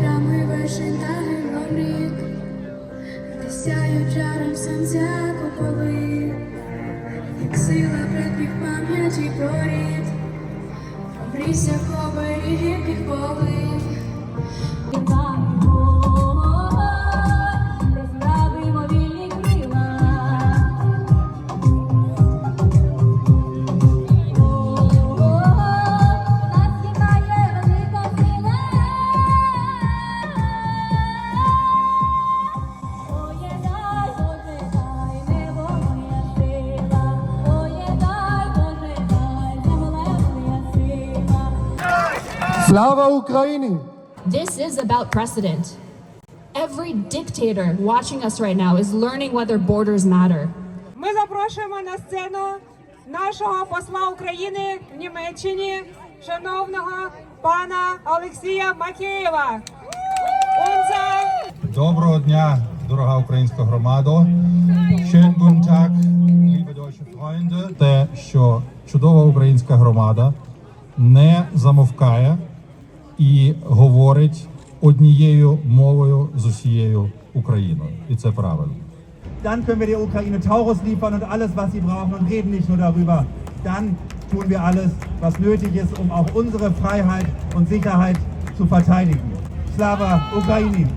Полями вишень та гимнолік, Висяють жаром сонця куполи, як сила предків пам'яті порід, обрійся кобері гірких полив. Слава Україні! This is about precedent. Every dictator watching us right now is learning whether borders matter. Ми запрошуємо на сцену нашого посла України в Німеччині, шановного пана Олексія Макеєва. Доброго дня, дорога українська громада. Schönen guten Tag, liebe deutsche Freunde. Те, що чудова українська громада не замовкає і говорить однією мовою з усією Україною. І це правильно. Dann können wir der Ukraine Taurus liefern und alles, was sie brauchen und reden nicht nur darüber. Dann tun wir alles, was nötig ist, um auch unsere Freiheit und Sicherheit zu verteidigen. Slava Ukraini!